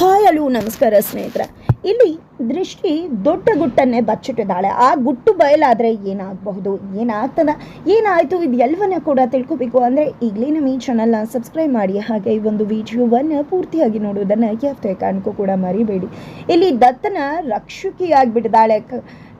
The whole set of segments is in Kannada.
ಹಾಯ್ ಅಲು ನಮಸ್ಕಾರ ಸ್ನೇಹಿತರೆ. ಇಲ್ಲಿ ದೃಷ್ಟಿ ದೊಡ್ಡ ಗುಟ್ಟನ್ನೇ ಬಚ್ಚಿಟ್ಟಿದ್ದಾಳೆ. ಆ ಗುಟ್ಟು ಬಯಲಾದರೆ ಏನಾಗಬಹುದು? ಏನಾಗ್ತದ? ಏನಾಯಿತು? ಇದು ಎಲ್ಲವನ್ನ ಕೂಡ ತಿಳ್ಕೊಬೇಕು. ಅಂದರೆ ಈಗಲೇ ನಮ್ಮ ಈ ಚಾನಲ್ನ ಸಬ್ಸ್ಕ್ರೈಬ್ ಮಾಡಿ. ಹಾಗೆ ಈ ಒಂದು ವಿಡಿಯೋವನ್ನು ಪೂರ್ತಿಯಾಗಿ ನೋಡುವುದನ್ನು ಯಾವುದೇ ಕಾರಣಕ್ಕೂ ಕೂಡ ಮರಿಬೇಡಿ. ಇಲ್ಲಿ ದತ್ತನ ರಕ್ಷಕಿಯಾಗಿಬಿಟ್ಟಿದ್ದಾಳೆ.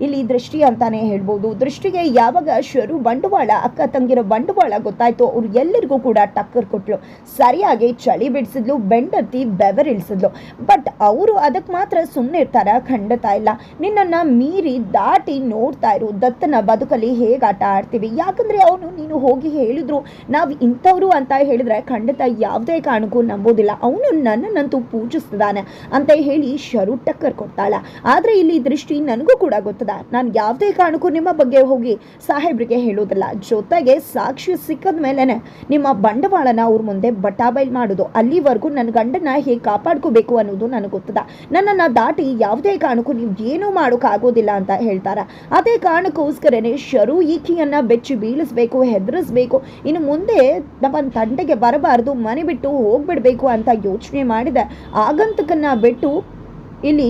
ಇಲ್ಲಿ ದೃಷ್ಟಿ ಅಂತಾನೆ ಹೇಳ್ಬೋದು. ದೃಷ್ಟಿಗೆ ಯಾವಾಗ ಶರು ಬಂಡವಾಳ, ಅಕ್ಕ ತಂಗಿರೋ ಬಂಡವಾಳ ಗೊತ್ತಾಯ್ತು ಅವ್ರು ಎಲ್ಲರಿಗೂ ಕೂಡ ಟಕ್ಕರ್ ಕೊಟ್ಲು. ಸರಿಯಾಗಿ ಚಳಿ ಬಿಡಿಸಿದ್ಲು ಬೆಂಡತ್ತಿ ಬೆವರಿಳಿಸಿದ್ಲು. ಬಟ್ ಅವರು ಅದಕ್ಕೆ ಮಾತ್ರ ಸುಮ್ಮನೆ ಇರ್ತಾರ ಖಂಡಿತ ಇಲ್ಲ. ನಿನ್ನನ್ನು ಮೀರಿ ದಾಟಿ ನೋಡ್ತಾ ಇರು. ದತ್ತನ ಬದುಕಲ್ಲಿ ಹೇಗೆ ಆಟ ಆಡ್ತೀವಿ? ಯಾಕಂದ್ರೆ ಅವನು ನೀನು ಹೋಗಿ ಹೇಳಿದ್ರು, ನಾವು ಇಂಥವ್ರು ಅಂತ ಹೇಳಿದ್ರೆ ಖಂಡಿತ ಯಾವುದೇ ಕಾರಣಕ್ಕೂ ನಂಬೋದಿಲ್ಲ. ಅವನು ನನ್ನನ್ನಂತೂ ಪೂಜಿಸ್ತಿದ್ದಾನೆ ಅಂತ ಹೇಳಿ ಶರು ಟಕ್ಕರ್ ಕೊಡ್ತಾಳ. ಆದರೆ ಇಲ್ಲಿ ದೃಷ್ಟಿ ನನಗೂ ಕೂಡ ಗೊತ್ತದ. ನಾನು ಯಾವುದೇ ಕಾರಣಕ್ಕೂ ನಿಮ್ಮ ಬಗ್ಗೆ ಹೋಗಿ ಸಾಹೇಬ್ರಿಗೆ ಹೇಳೋದಿಲ್ಲ. ಜೊತೆಗೆ ಸಾಕ್ಷಿ ಸಿಕ್ಕದ ಮೇಲೇನೆ ನಿಮ್ಮ ಬಂಡವಾಳನ ಅವ್ರ ಮುಂದೆ ಬಟಾಬೈಲ್ ಮಾಡೋದು, ಅಲ್ಲಿವರೆಗೂ ನನ್ನ ಗಂಡನ ಹೇಗೆ ಕಾಪಾಡ್ಕೋಬೇಕು ಅನ್ನೋದು ನನಗೆ ಗೊತ್ತದ. ನನ್ನನ್ನು ದಾಟಿ ಯಾವುದೇ ಕಾರಣಕ್ಕೂ ನೀವು ಏನೂ ಮಾಡೋಕ್ಕಾಗೋದಿಲ್ಲ ಅಂತ ಹೇಳ್ತಾರ. ಅದೇ ಕಾರಣಕ್ಕೋಸ್ಕರನೇ ಶರು ಈಕೆಯನ್ನು ಬೆಚ್ಚಿ ಬೀಳಿಸ್ಬೇಕು, ಹೆದರಿಸ್ಬೇಕು, ಇನ್ನು ಮುಂದೆ ನಮ್ಮ ತಂಟೆಗೆ ಬರಬಾರ್ದು, ಮನೆ ಬಿಟ್ಟು ಹೋಗ್ಬಿಡ್ಬೇಕು ಅಂತ ಯೋಚನೆ ಮಾಡಿದೆ ಆಗಂತಕನ್ನ ಬಿಟ್ಟು ಇಲ್ಲಿ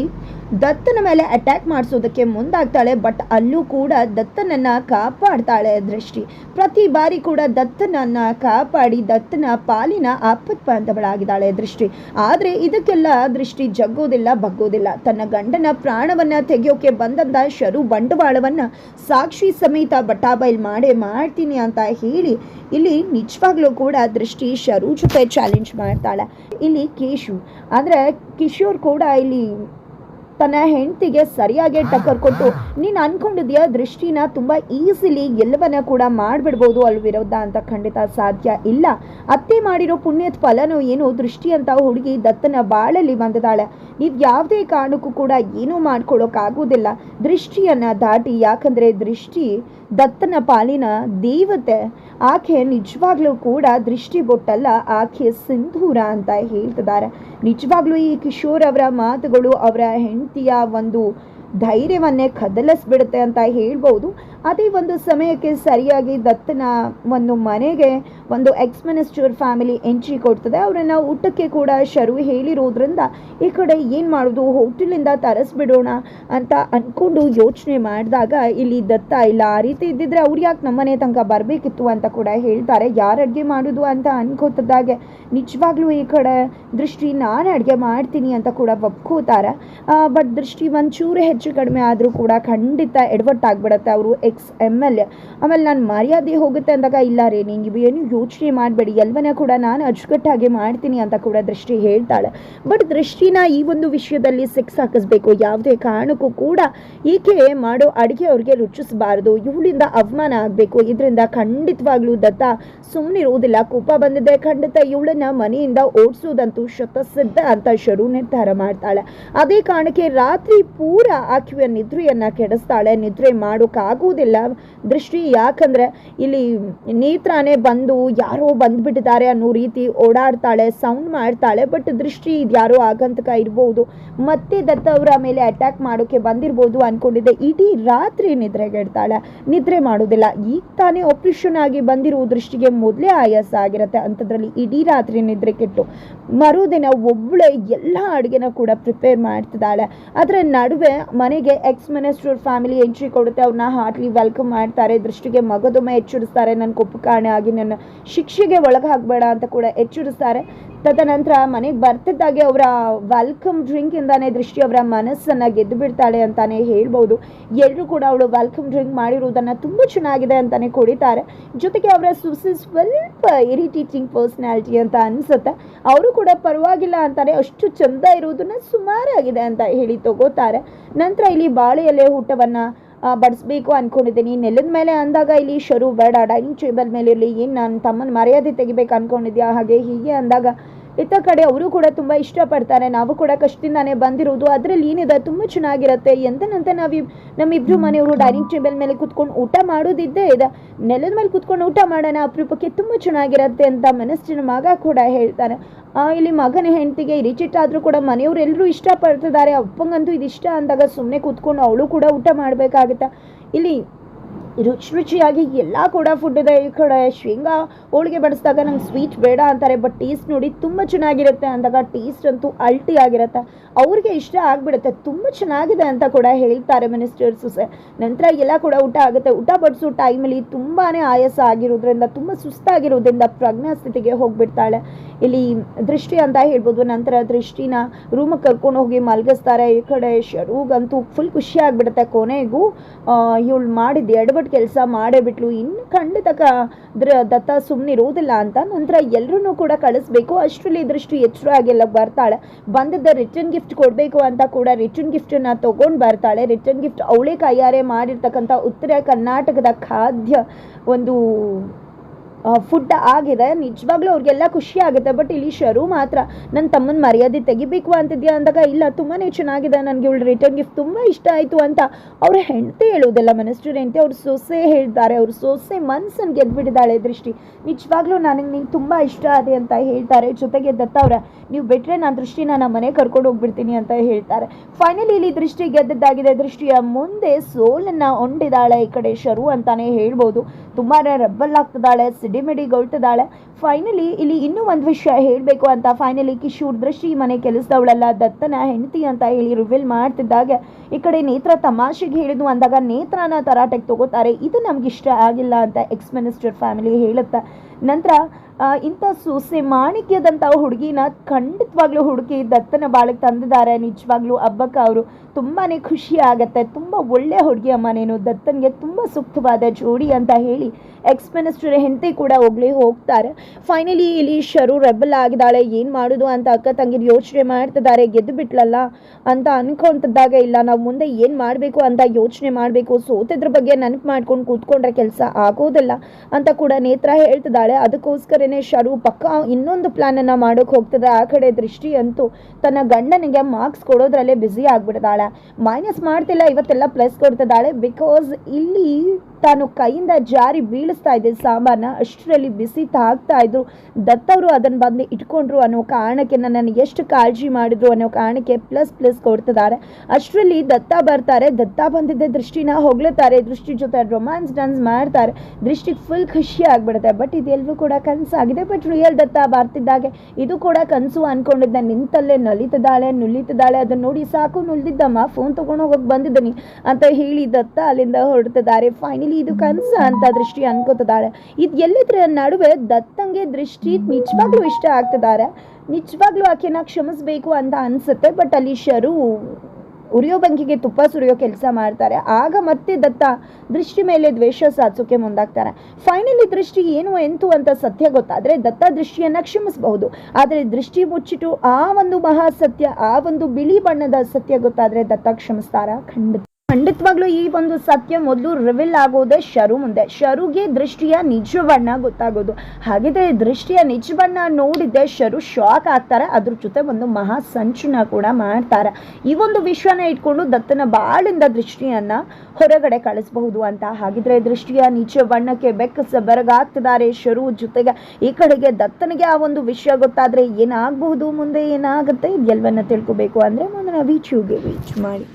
ದತ್ತನ ಮೇಲೆ ಅಟ್ಯಾಕ್ ಮಾಡಿಸೋದಕ್ಕೆ ಮುಂದಾಗ್ತಾಳೆ ಬಟ್ ಅಲ್ಲೂ ಕೂಡ ದತ್ತನನ್ನ ಕಾಪಾಡ್ತಾಳೆ ದೃಷ್ಟಿ. ಪ್ರತಿ ಬಾರಿ ಕೂಡ ದತ್ತನನ್ನ ಕಾಪಾಡಿ ದತ್ತನ ಪಾಲಿನ ಆಪತ್ ಬಾಂಧವಳಾಗಿದ್ದಾಳೆ ದೃಷ್ಟಿ. ಆದರೆ ಇದಕ್ಕೆಲ್ಲ ದೃಷ್ಟಿ ಜಗ್ಗೋದಿಲ್ಲ, ಬಗ್ಗೋದಿಲ್ಲ. ತನ್ನ ಗಂಡನ ಪ್ರಾಣವನ್ನ ತೆಗೆಯೋಕೆ ಬಂದಂಥ ಶರು ಬಂಡವಾಳವನ್ನ ಸಾಕ್ಷಿ ಸಮೇತ ಬಟಾಬೈಲ್ ಮಾಡೇ ಮಾಡ್ತೀನಿ ಅಂತ ಹೇಳಿ, ಇಲ್ಲಿ ನಿಜವಾಗ್ಲೂ ಕೂಡ ದೃಷ್ಟಿ ಶರು ಜೊತೆ ಚಾಲೆಂಜ್ ಮಾಡ್ತಾಳೆ. ಇಲ್ಲಿ ಕೇಶು. ಆದರೆ ಕಿಶೋರ್ ಕೂಡ ಇಲ್ಲಿ ತನ್ನ ಹೆಂಡತಿಗೆ ಸರಿಯಾಗಿ ಟಕ್ಕರ್ ಕೊಟ್ಟು, ನೀನು ಅನ್ಕೊಂಡಿದ್ಯಾ ದೃಷ್ಟಿನ ತುಂಬ ಈಸಿಲಿ ಎಲ್ಲವನ್ನ ಕೂಡ ಮಾಡಿಬಿಡ್ಬೋದು ಅಲ್ಲಿ ವಿರೋಧ ಅಂತ ಖಂಡಿತ ಸಾಧ್ಯ ಇಲ್ಲ. ಅತ್ತೆ ಮಾಡಿರೋ ಪುಣ್ಯದ ಫಲನೂ ಏನು ದೃಷ್ಟಿ ಅಂತ ಹುಡುಗಿ ದತ್ತನ ಬಾಳಲ್ಲಿ ಬಂದದಾಳೆ ನೀವು ಯಾವುದೇ ಕಾರಣಕ್ಕೂ ಕೂಡ ಏನೂ ಮಾಡ್ಕೊಳ್ಳೋಕ್ಕಾಗೋದಿಲ್ಲ ದೃಷ್ಟಿಯನ್ನು ದಾಟಿ, ಯಾಕಂದರೆ ದೃಷ್ಟಿ ದತ್ತನ ಪಾಲಿನ ದೇವತೆ. ಆಕೆ ನಿಜವಾಗ್ಲೂ ಕೂಡ ದೃಷ್ಟಿ ಬೊಟ್ಟಲ್ಲ, ಆಕೆ ಸಿಂಧೂರ ಅಂತ ಹೇಳ್ತಿದ್ದಾರೆ. ನಿಜವಾಗ್ಲೂ ಈ ಕಿಶೋರ್ ಅವರ ಮಾತುಗಳು ಅವರ ಹೆಂಡತಿಯ ಒಂದು ಧೈರ್ಯವನ್ನೇ ಕದಲಿಸ್ಬಿಡುತ್ತೆ ಅಂತ ಹೇಳ್ಬೋದು. ಅದೇ ಒಂದು ಸಮಯಕ್ಕೆ ಸರಿಯಾಗಿ ದತ್ತನ ಒಂದು ಮನೆಗೆ ಒಂದು ಎಕ್ಸ್ ಮಿನಿಸ್ಟರ್ ಫ್ಯಾಮಿಲಿ ಎಂಟ್ರಿ ಕೊಡ್ತದೆ. ಅವರನ್ನು ಊಟಕ್ಕೆ ಕೂಡ ಶರು ಹೇಳಿರೋದ್ರಿಂದ ಈ ಕಡೆ ಏನು ಮಾಡೋದು? ಹೋಟೆಲಿಂದ ತರಿಸ್ಬಿಡೋಣ ಅಂತ ಅಂದ್ಕೊಂಡು ಯೋಚನೆ ಮಾಡಿದಾಗ ಇಲ್ಲಿ ದತ್ತ ಇಲ್ಲ. ಆ ರೀತಿ ಇದ್ದಿದ್ರೆ ಅವ್ರು ಯಾಕೆ ನಮ್ಮನೆ ತನಕ ಬರಬೇಕಿತ್ತು ಅಂತ ಕೂಡ ಹೇಳ್ತಾರೆ. ಯಾರು ಅಡುಗೆ ಮಾಡೋದು ಅಂತ ಅನ್ಕೋತಿದ್ದಾಗೆ ನಿಜವಾಗ್ಲೂ ಈ ಕಡೆ ದೃಷ್ಟಿ ನಾನು ಅಡುಗೆ ಮಾಡ್ತೀನಿ ಅಂತ ಕೂಡ ಒಪ್ಕೋತಾರೆ. ಬಟ್ ದೃಷ್ಟಿ ಒಂಚೂರು ಹೆಚ್ಚು ಕಡಿಮೆ ಆದರೂ ಕೂಡ ಖಂಡಿತ ಎಡವಟ್ಟಾಗ್ಬಿಡುತ್ತೆ. ಅವರು ಎಕ್ಸ್ ಎಂ ಎಲ್ ಎ ಆಮೇಲೆ ನಾನು ಮರ್ಯಾದೆ ಹೋಗುತ್ತೆ ಅಂದಾಗ, ಇಲ್ಲ ರೀ ನಿಂಗೆ ಏನು ಯೋಚನೆ ಮಾಡಬೇಡಿ. ಎಲ್ಲವನ್ನ ಕೂಡ ನಾನು ಅಚ್ಚುಕಟ್ಟಾಗಿ ಮಾಡ್ತೀನಿ ಅಂತ ಕೂಡ ದೃಷ್ಟಿ ಹೇಳ್ತಾಳೆ. ಬಟ್ ದೃಷ್ಟಿನ ಈ ಒಂದು ವಿಷಯದಲ್ಲಿ ಸೆಕ್ಸ್ ಹಾಕಿಸ್ಬೇಕು. ಯಾವುದೇ ಕಾರಣಕ್ಕೂ ಕೂಡ ಈಕೆ ಮಾಡೋ ಅಡುಗೆ ಅವ್ರಿಗೆ ರುಚಿಸಬಾರ್ದು. ಇವಳಿಂದ ಅವಮಾನ ಆಗಬೇಕು. ಇದರಿಂದ ಖಂಡಿತವಾಗ್ಲೂ ದತ್ತ ಸುಮ್ಮನಿರುವುದಿಲ್ಲ ಕೋಪ ಬಂದಿದೆ ಖಂಡಿತ ಇವಳನ್ನ ಮನೆಯಿಂದ ಓಡಿಸೋದಂತೂ ಶತಸಿದ್ಧ ಅಂತ ಶರು ನಿರ್ಧಾರ ಮಾಡ್ತಾಳೆ. ಅದೇ ಕಾರಣಕ್ಕೆ ರಾತ್ರಿ ಪೂರ ಆಕೆಯ ನಿದ್ರೆಯನ್ನ ಕೆಡಿಸ್ತಾಳೆ. ನಿದ್ರೆ ಮಾಡೋಕ್ಕಾಗುವುದಿಲ್ಲ. ದೃಷ್ಟಿ ಯಾಕಂದ್ರೆ ಇಲ್ಲಿ ನೇತ್ರಾನೇ ಬಂದು ಯಾರೋ ಬಂದ್ಬಿಟ್ಟಿದ್ದಾರೆ ಅನ್ನೋ ರೀತಿ ಓಡಾಡ್ತಾಳೆ ಸೌಂಡ್ ಮಾಡ್ತಾಳೆ ಬಟ್ ದೃಷ್ಟಿ ಯಾರೋ ಆಗಂತಕ ಇರ್ಬೋದು. ಮತ್ತೆ ದತ್ತ ಅವರ ಮೇಲೆ ಅಟ್ಯಾಕ್ ಮಾಡೋಕ್ಕೆ ಬಂದಿರ್ಬೋದು ಅಂದ್ಕೊಂಡಿದ್ದೆ ಇಡೀ ರಾತ್ರಿ ನಿದ್ರೆಗೆಡ್ತಾಳೆ ನಿದ್ರೆ ಮಾಡೋದಿಲ್ಲ. ಈಗ ತಾನೇ ಆಪರೇಷನ್ ಆಗಿ ಬಂದಿರುವ ದೃಷ್ಟಿಗೆ ಮೊದಲೇ ಆಯಾಸ ಆಗಿರುತ್ತೆ. ಅಂಥದ್ರಲ್ಲಿ ಇಡೀ ರಾತ್ರಿ ನಿದ್ರೆ ಕೆಟ್ಟು. ಮರುದಿನ ಒಬ್ಬಳೆ ಎಲ್ಲ ಅಡುಗೆನ ಕೂಡ ಪ್ರಿಪೇರ್ ಮಾಡ್ತಿದ್ದಾಳೆ. ಅದರ ನಡುವೆ ಮನೆಗೆ ಎಕ್ಸ್ ಮಿನಿಸ್ಟರ್ ಫ್ಯಾಮಿಲಿ ಎಂಟ್ರಿ ಕೊಡುತ್ತೆ. ಅವ್ರನ್ನ ಹಾರ್ಟ್ಲಿ ವೆಲ್ಕಮ್ ಮಾಡ್ತಾರೆ. ದೃಷ್ಟಿಗೆ ಮಗದೊಮ್ಮೆ ಎಚ್ಚರಿಸ್ತಾರೆ. ನನ್ನ ಕೊಪ್ಪು ಕಾಣೆ ಆಗಿ ನನ್ನ ಶಿಕ್ಷೆಗೆ ಒಳಗಾಗಬೇಡ ಅಂತ ಕೂಡ ಎಚ್ಚರಿಸ್ತಾರೆ. ತದನಂತರ ಮನೆಗೆ ಬರ್ತಿದ್ದಾಗೆ ಅವರ ವೆಲ್ಕಮ್ ಡ್ರಿಂಕ್ ಇಂದಾನೆ ದೃಷ್ಟಿ ಅವರ ಮನಸ್ಸನ್ನ ಗೆದ್ದು ಬಿಡ್ತಾಳೆ ಅಂತಾನೆ ಹೇಳ್ಬೋದು. ಎಲ್ಲರೂ ಕೂಡ ಅವಳು ವೆಲ್ಕಮ್ ಡ್ರಿಂಕ್ ಮಾಡಿರುವುದನ್ನ ತುಂಬಾ ಚೆನ್ನಾಗಿದೆ ಅಂತಾನೆ ಕುಡಿತಾರೆ. ಜೊತೆಗೆ ಅವರ ಸುಸಿ ಸ್ವಲ್ಪ ಇರಿಟೇಟಿಂಗ್ ಪರ್ಸ್ನಾಲಿಟಿ ಅಂತ ಅನ್ಸುತ್ತೆ. ಅವರು ಕೂಡ ಪರವಾಗಿಲ್ಲ ಅಂತಾರೆ ಅಷ್ಟು ಚಂದ ಇರುವುದನ್ನ ಸುಮಾರಾಗಿದೆ ಅಂತ ಹೇಳಿ ತಗೋತಾರೆ. ನಂತರ ಇಲ್ಲಿ ಬಾಳೆ ಎಲೆ ಊಟವನ್ನ ಬಡಿಸ್ಬೇಕು ಅಂದ್ಕೊಂಡಿದ್ದೀನಿ ನೆಲದ ಮೇಲೆ ಅಂದಾಗ ಇಲ್ಲಿ ಶರು ಬೇಡ. ಡೈನಿಂಗ್ ಟೇಬಲ್ ಮೇಲೆ ಇರಲಿ ಏನು ನಾನು ತಮ್ಮನ ಮರ್ಯಾದೆ ತೆಗಿಬೇಕು ಅನ್ಕೊಂಡಿದ್ಯಾ? ಹಾಗೆ ಹೀಗೆ ಅಂದಾಗ ಇತ್ತ ಕಡೆ ಅವರು ಕೂಡ ತುಂಬ ಇಷ್ಟಪಡ್ತಾರೆ. ನಾವು ಕೂಡ ಕಷ್ಟದಿಂದಾನೇ ಬಂದಿರೋದು. ಅದರಲ್ಲಿ ಏನಿದೆ? ತುಂಬ ಚೆನ್ನಾಗಿರುತ್ತೆ. ಎಂತನಂತ ನಾವು ನಮ್ಮಿಬ್ರು ಮನೆಯವರು ಡೈನಿಂಗ್ ಟೇಬಲ್ ಮೇಲೆ ಕುತ್ಕೊಂಡು ಊಟ ಮಾಡೋದಿದ್ದೇ ಇದೆ. ನೆಲದ ಮೇಲೆ ಕುತ್ಕೊಂಡು ಊಟ ಮಾಡೋಣ ಅಪರೂಪಕ್ಕೆ ತುಂಬ ಚೆನ್ನಾಗಿರುತ್ತೆ ಅಂತ ಮನಸ್ಸಿನ ಮಗ ಕೂಡ ಹೇಳ್ತಾನೆ ಇಲ್ಲಿ ಮಗನ ಹೆಂಡತಿಗೆ ಇರಿಟೇಟ್ ಆದರೂ ಕೂಡ ಮನೆಯವರು ಎಲ್ಲರೂ ಇಷ್ಟಪಡ್ತಿದ್ದಾರೆ. ಅಪ್ಪಂಗಂತೂ ಇದು ಇಷ್ಟ ಅಂದಾಗ ಸುಮ್ಮನೆ ಕೂತ್ಕೊಂಡು ಅವಳು ಕೂಡ ಊಟ ಮಾಡಬೇಕಾಗುತ್ತೆ. ಇಲ್ಲಿ ರುಚಿ ರುಚಿಯಾಗಿ ಎಲ್ಲ ಕೂಡ ಫುಡ್ ಇದೆ. ಈ ಕಡೆ ಶೇಂಗಾ ಹೋಳಿಗೆ ಬಡಿಸಿದಾಗ ನಂಗೆ ಸ್ವೀಟ್ ಬೇಡ ಅಂತಾರೆ ಬಟ್ ಟೇಸ್ಟ್ ನೋಡಿ ತುಂಬ ಚೆನ್ನಾಗಿರುತ್ತೆ ಅಂದಾಗ ಟೇಸ್ಟ್ ಅಂತೂ ಅಲ್ಟಿ ಆಗಿರುತ್ತೆ. ಅವ್ರಿಗೆ ಇಷ್ಟ ಆಗಿಬಿಡುತ್ತೆ, ತುಂಬ ಚೆನ್ನಾಗಿದೆ ಅಂತ ಕೂಡ ಹೇಳ್ತಾರೆ ಮಿನಿಸ್ಟರ್ಸು ಸರ್ ನಂತರ ಎಲ್ಲ ಕೂಡ ಊಟ ಆಗುತ್ತೆ. ಊಟ ಬಡಿಸೋ ಟೈಮಲ್ಲಿ ತುಂಬಾ ಆಯಾಸ ಆಗಿರೋದ್ರಿಂದ, ತುಂಬ ಸುಸ್ತಾಗಿರೋದ್ರಿಂದ ಪ್ರಜ್ಞಾ ಸ್ಥಿತಿಗೆ ಹೋಗಿಬಿಡ್ತಾಳೆ. ಇಲ್ಲಿ ದೃಷ್ಟಿ ಅಂತ ಹೇಳ್ಬೋದು, ನಂತರ ದೃಷ್ಟಿನ ರೂಮಿಗೆ ಕರ್ಕೊಂಡು ಹೋಗಿ ಮಲಗಿಸ್ತಾರೆ. ಈ ಕಡೆ ಶರುಗಂತೂ ಫುಲ್ ಖುಷಿ ಆಗಿಬಿಡುತ್ತೆ ಕೊನೆಗೂ. ಇವಳು ಮಾಡಿದ್ದು ಎಡಬಟ್ ಕೆಲಸ ಮಾಡೇ ಬಿಟ್ಲು. ಇನ್ನು ಖಂಡಿತ ಕ ದ್ರ ದತ್ತ ಸುಮ್ಮನೆ ಇರೋದಿಲ್ಲ ಅಂತ ನಂತರ ಎಲ್ಲರೂ ಕೂಡ ಕಳಿಸ್ಬೇಕು. ಅಷ್ಟರಲ್ಲಿ ಇದ್ರಷ್ಟು ಎಚ್ಚರ ಆಗೆಲ್ಲ ಬರ್ತಾಳೆ. ಬಂದಿದ್ದ ರಿಟರ್ನ್ ಗಿಫ್ಟ್ ಕೊಡಬೇಕು ಅಂತ ಕೂಡ ರಿಟರ್ನ್ ಗಿಫ್ಟನ್ನು ತೊಗೊಂಡು ಬರ್ತಾಳೆ. ರಿಟರ್ನ್ ಗಿಫ್ಟ್ ಅವಳೇ ಕೈಯಾರೆ ಮಾಡಿರ್ತಕ್ಕಂಥ ಉತ್ತರ ಕರ್ನಾಟಕದ ಖಾದ್ಯ ಒಂದು ಫುಡ್ ಆಗಿದೆ. ನಿಜವಾಗ್ಲೂ ಅವ್ರಿಗೆಲ್ಲ ಖುಷಿ ಆಗುತ್ತೆ. ಬಟ್ ಇಲ್ಲಿ ಶರು ಮಾತ್ರ ನನ್ನ ತಮ್ಮನ ಮರ್ಯಾದೆ ತೆಗಿಬೇಕು ಅಂತಿದ್ಯಾ? ಅಂದಾಗ, ಇಲ್ಲ ತುಂಬಾ ಚೆನ್ನಾಗಿದೆ. ನನಗೆ ಇವಳು ರಿಟರ್ನ್ ಗಿಫ್ಟ್ ತುಂಬ ಇಷ್ಟ ಆಯಿತು ಅಂತ ಅವ್ರ ಹೆಂಡತಿ ಹೇಳೋದಿಲ್ಲ ಮನಸ್ಸು ಹೆಂಡತಿ, ಅವ್ರ ಸೊಸೆ ಹೇಳ್ತಾರೆ. ಅವ್ರ ಸೊಸೆ ಮನ್ಸನ್ನು ಗೆದ್ಬಿಟ್ಟಿದ್ದಾಳೆ ದೃಷ್ಟಿ. ನಿಜವಾಗ್ಲೂ ನನಗೆ ನಿಂಗೆ ತುಂಬ ಇಷ್ಟ ಆದೆ ಅಂತ ಹೇಳ್ತಾರೆ. ಜೊತೆಗೆ ದತ್ತ ಅವರ, ನೀವು ಬಿಟ್ಟರೆ ನಾನು ದೃಷ್ಟಿನ ನಮ್ಮ ಮನೆ ಕರ್ಕೊಂಡು ಹೋಗ್ಬಿಡ್ತೀನಿ ಅಂತ ಹೇಳ್ತಾರೆ. ಫೈನಲಿ ಇಲ್ಲಿ ದೃಷ್ಟಿ ಗೆದ್ದದ್ದಾಗಿದೆ. ದೃಷ್ಟಿಯ ಮುಂದೆ ಸೋಲನ್ನು ಹೊಂದಿದ್ದಾಳೆ ಈ ಕಡೆ ಶರು ಅಂತಾನೆ ಹೇಳ್ಬೋದು. ತುಂಬಾ ರಬ್ಬಲ್ ಆಗ್ತಿದ್ದಾಳೆ. ಸಿಡಿಮಿಡಿಗೊಳ್ತಿದ್ದಾಳೆ ಫೈನಲಿ ಇಲ್ಲಿ ಇನ್ನೂ ಒಂದು ವಿಷಯ ಹೇಳಬೇಕು ಅಂತ. ಫೈನಲಿ ಕಿಶೋರ್ ದೃಷ್ಟಿ ಮನೆ ಕೆಲಸದವಳೆಲ್ಲ. ದತ್ತನ ಹೆಂಡತಿ ಅಂತ ಹೇಳಿ ರಿವೀಲ್ ಮಾಡ್ತಿದ್ದಾಗ. ಈ ಕಡೆ ನೇತ್ರ ತಮಾಷೆಗೆ ಹೇಳಿದ್ನು ಅಂದಾಗ ನೇತ್ರನ ತರಾಟೆಗೆ ತಗೋತಾರೆ. ಇದು ನಮ್ಗೆ ಇಷ್ಟ ಆಗಿಲ್ಲ ಅಂತ ಎಕ್ಸ್ ಮಿನಿಸ್ಟರ್ ಫ್ಯಾಮಿಲಿ ಹೇಳುತ್ತೆ. ನಂತರ ಇಂಥ ಸೊಸೆ ಮಾಣಿಕ್ಯದಂಥ ಹುಡುಗಿನ ಖಂಡಿತವಾಗ್ಲೂ ಹುಡುಕಿ ದತ್ತನ ಬಾಳಿಗೆ ತಂದಿದ್ದಾರೆ. ನಿಜವಾಗ್ಲೂ ಹಬ್ಬಕ್ಕ ಅವರು ತುಂಬಾ ಖುಷಿ ಆಗತ್ತೆ. ತುಂಬ ಒಳ್ಳೆ ಹುಡುಗಿ ಅಮ್ಮ ನೀನು. ದತ್ತನಿಗೆ ತುಂಬ ಸೂಕ್ತವಾದ ಜೋಡಿ ಅಂತ ಹೇಳಿ ಎಕ್ಸ್ ಮಿನಿಸ್ಟರ್ ಹೆಂಡತಿ ಕೂಡ ಹೋಗ್ಲಿ ಹೋಗ್ತಾರೆ. ಫೈನಲಿ ಇಲ್ಲಿ ಶರು ರೆಬಲ್ ಆಗಿದ್ದಾಳೆ. ಏನು ಮಾಡೋದು ಅಂತ ಅಕ್ಕ ತಂಗಿರು ಯೋಚನೆ ಮಾಡ್ತಿದ್ದಾರೆ. ಗೆದ್ದು ಬಿಟ್ಲಲ್ಲ ಅಂತ ಅನ್ಕೊಂತಿದ್ದಾಗ ಇಲ್ಲ. ನಾವು ಮುಂದೆ ಏನು ಮಾಡಬೇಕು ಅಂತ ಯೋಚನೆ ಮಾಡಬೇಕು. ಸೋತಿದ್ರ ಬಗ್ಗೆ ನೆನಪು ಮಾಡ್ಕೊಂಡು ಕೂತ್ಕೊಂಡ್ರೆ ಕೆಲಸ ಆಗೋದಿಲ್ಲ ಅಂತ ಕೂಡ ನೇತ್ರ ಹೇಳ್ತಿದ್ದಾಳೆ. ಅದಕ್ಕೋಸ್ಕರನೇ ಶರು ಪಕ್ಕ ಇನ್ನೊಂದು ಪ್ಲಾನನ್ನು ಮಾಡೋಕೆ ಹೋಗ್ತದೆ. ಆ ಕಡೆ ದೃಷ್ಟಿ ಅಂತೂ ತನ್ನ ಗಂಡನಿಗೆ ಮಾರ್ಕ್ಸ್ ಕೊಡೋದ್ರಲ್ಲೇ ಬ್ಯುಸಿ ಆಗ್ಬಿಡ್ತಾಳೆ ಮೈನಸ್ ಮಾಡ್ತಿಲ್ಲ, ಇವತ್ತೆಲ್ಲ ಪ್ಲಸ್ ಕೊಡ್ತಿದ್ದಾಳೆ. ಬಿಕಾಸ್ ಇಲ್ಲಿ ತಾನು ಕೈಯಿಂದ ಜಾರಿ ಬೀಳಿಸ್ತಾ ಇದ್ದೆ ಸಾಂಬಾರನ್ನ ಅಷ್ಟರಲ್ಲಿ ಬಿಸಿ ತಾಗ್ತಾ ಇದ್ರು. ದತ್ತವರು ಅದನ್ನು ಬಂದು ಇಟ್ಕೊಂಡ್ರು ಅನ್ನೋ ಕಾರಣಕ್ಕೆ ನನ್ನನ್ನು ಎಷ್ಟು ಕಾಳಜಿ ಮಾಡಿದ್ರು ಅನ್ನೋ ಕಾರಣಕ್ಕೆ ಪ್ಲಸ್ ಪ್ಲಸ್ ಕೊಡ್ತಿದ್ದಾರೆ. ಅಷ್ಟರಲ್ಲಿ ದತ್ತ ಬರ್ತಾರೆ. ದತ್ತ ಬಂದಿದ್ದ ದೃಷ್ಟಿನ ಹೊಗಳುತ್ತಾರೆ ದೃಷ್ಟಿ ಜೊತೆ ರೊಮ್ಯಾನ್ಸ್ ಡಾನ್ಸ್ ಮಾಡ್ತಾರೆ. ದೃಷ್ಟಿಗೆ ಫುಲ್ ಖುಷಿ ಆಗ್ಬಿಡುತ್ತೆ. ಬಟ್ ಇದೆಲ್ಲವೂ ಕೂಡ ಕನಸಾಗಿದೆ ಬಟ್ ರಿಯಲ್ ದತ್ತ ಬರ್ತಿದ್ದಾಗೆ. ಇದು ಕೂಡ ಕನಸು ಅನ್ಕೊಂಡಿದ್ದೆ. ನಿಂತಲ್ಲೇ ನಲಿತಿದ್ದಾಳೆ ನುಲಿತಿದ್ದಾಳೆ ಅದನ್ನ ನೋಡಿ ಸಾಕು ನುಲ್ದಿದ್ದಮ್ಮ ಫೋನ್ ತಗೊಂಡು ಹೋಗೋಕೆ ಬಂದಿದ್ದೀನಿ ಅಂತ ಹೇಳಿ ದತ್ತ ಅಲ್ಲಿಂದ ಹೊರಡ್ತಿದ್ದಾರೆ. ಫೈನಲಿ ಇದು ಕನಸ ಅಂತ ದೃಷ್ಟಿ ಅನ್ಕೋತಿದ್ದಾಳೆ. ಇದು ಎಲ್ಲಿದ್ರ ನಡುವೆ ದತ್ತಂಗೆ ದೃಷ್ಟಿ ನಿಜವಾಗ್ಲೂ ಇಷ್ಟ ಆಗ್ತಿದ್ದಾರೆ. ನಿಜವಾಗ್ಲೂ ಆಕೆನ ಕ್ಷಮಿಸ್ಬೇಕು ಅಂತ ಅನ್ಸುತ್ತೆ ಬಟ್ ಅಲ್ಲಿ ಶರು ಉರಿಯೋ ಬಂಕಿಗೆ ತುಪ್ಪ ಸುರಿಯೋ ಕೆಲಸ ಮಾಡ್ತಾರೆ. ಆಗ ಮತ್ತೆ ದತ್ತ ದೃಷ್ಟಿ ಮೇಲೆ ದ್ವೇಷ ಸಾಧಿಸೋಕೆ ಮುಂದಾಗ್ತಾರೆ. ಫೈನಲಿ ದೃಷ್ಟಿ ಏನು, ಎಂತು ಅಂತ ಸತ್ಯ ಗೊತ್ತಾದ್ರೆ ದತ್ತ ದೃಷ್ಟಿಯನ್ನ ಕ್ಷಮಿಸಬಹುದು. ಆದರೆ ದೃಷ್ಟಿ ಮುಚ್ಚಿಟ್ಟು ಆ ಒಂದು ಮಹಾ ಸತ್ಯ ಆ ಒಂದು ಬಿಳಿ ಬಣ್ಣದ ಸತ್ಯ ಗೊತ್ತಾದ್ರೆ ದತ್ತ ಕ್ಷಮಿಸ್ತಾರ? ಖಂಡಿತ. ಖಂಡಿತವಾಗ್ಲೂ ಈ ಒಂದು ಸತ್ಯ ಮೊದಲು ರಿವಿಲ್ ಆಗೋದೇ ಶರು ಮುಂದೆ. ಶರುಗೆ ದೃಷ್ಟಿಯ ನಿಜ ಬಣ್ಣ ಗೊತ್ತಾಗೋದು. ಹಾಗಿದ್ರೆ ದೃಷ್ಟಿಯ ನಿಜ ಬಣ್ಣ ನೋಡಿದ್ದೆ ಶರು ಶಾಕ್ ಆಗ್ತಾರೆ. ಅದ್ರ ಜೊತೆ ಒಂದು ಮಹಾ ಸಂಚುನ ಕೂಡ ಮಾಡ್ತಾರೆ. ಈ ಒಂದು ವಿಷಯನ ಇಟ್ಕೊಂಡು ದತ್ತನ ಬಾಳಿಂದ ದೃಷ್ಟಿಯನ್ನ ಹೊರಗಡೆ ಕಳಿಸಬಹುದು ಅಂತ. ಹಾಗಿದ್ರೆ ದೃಷ್ಟಿಯ ನಿಜ ಬಣ್ಣಕ್ಕೆ ಬೆಕ್ಕಸ ಬೆರಗಾಗ್ತಿದ್ದಾರೆ ಶರು ಜೊತೆಗೆ. ಈ ಕಡೆಗೆ ದತ್ತನಿಗೆ ಆ ಒಂದು ವಿಷಯ ಗೊತ್ತಾದ್ರೆ ಏನಾಗಬಹುದು? ಮುಂದೆ ಏನಾಗುತ್ತೆ? ಇದೆಲ್ಲವನ್ನ ತಿಳ್ಕೊಬೇಕು ಅಂದ್ರೆ ಮುಂದಿನ ವೀಚುಗೆ ವೀಚ್ ಮಾಡಿ.